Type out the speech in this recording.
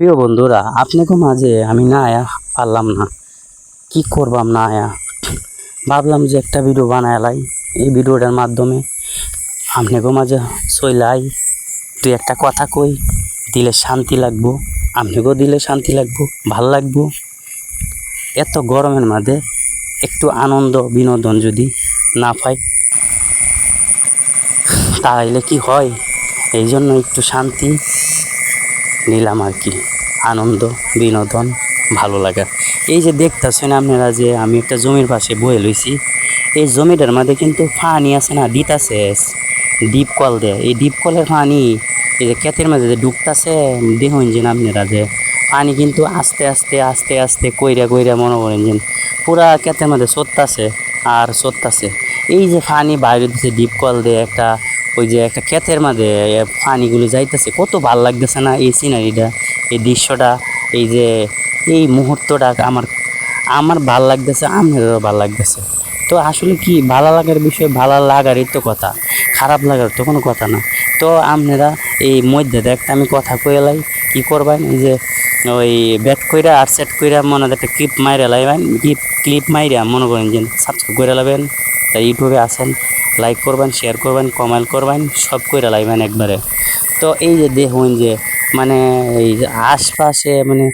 প্রিয় বন্ধুরা আপনাকে মাঝে আমি না আয়া পারলাম না। কি করবাম না আয়া ভাবলাম যে একটা ভিডিও বানায়ালাই এই ভিডিওটার মাধ্যমে আপনাকে মাঝে চইলাই তুই একটা কথা কই, দিলে শান্তি লাগবো আপনাকেও দিলে শান্তি লাগবো, ভালো লাগবো। এত গরমের মাঝে একটু আনন্দ, বিনোদন যদি না পাই, তাহলে কি হয়? এই জন্য একটু শান্তি। নিলাম আর কি। আনন্দ, বিনোদন, ভালো লাগা। এই যে দেখতেছেন আপনারা যে আমি একটা জমির পাশে বয়ে লইছি। এই জমিটার মধ্যে কিন্তু ফানি আছে না দিতাছে ডিপ কল দেয় এই ডিপ কলের পানি এই যে ক্ষেতের মাঝে যে ডুবতাছে, দেখুন যে আপনারা যে পানি কিন্তু আস্তে আস্তে আস্তে আস্তে কইরা কইরা মনে করেন যে পুরা ক্ষেতের মধ্যে সত্তাছে আর সত্তাছে এই যে পানি বাইরে দিছে ডিপ কল দিয়ে একটা ওই যে একটা ক্ষেতের মাঝে পানিগুলো যাইতেছে, কত ভালো লাগতেছে না এই সিনারিটা এই দৃশ্যটা, এই যে এই মুহূর্তটা আমার আমার ভালো লাগতেছে আপনাদেরও ভালো লাগতেছে। তো আসলে কি, ভালো লাগার বিষয়ে, ভালো লাগারই তো কথা, খারাপ লাগার তো কোনো কথা না। তো আপনারা এই মধ্যে দেখতে আমি কথা কইলাই কি করবেন, এই যে ওই ব্যাট কইরা আর সেট কইরা মনে একটা ক্লিপ মাইরা লাইবেন ক্লিপ ক্লিপ মাইরা মনে করেন যে সাবস্ক্রাইব করে লাবেন। তা ইউটিউবে আসেন লাইক করবেন শেয়ার করবেন কমেন্ট করবেন, সব করে লাইবেন একবারে। তো এই যে দেখুন যে মানে এই আশপাশে মানে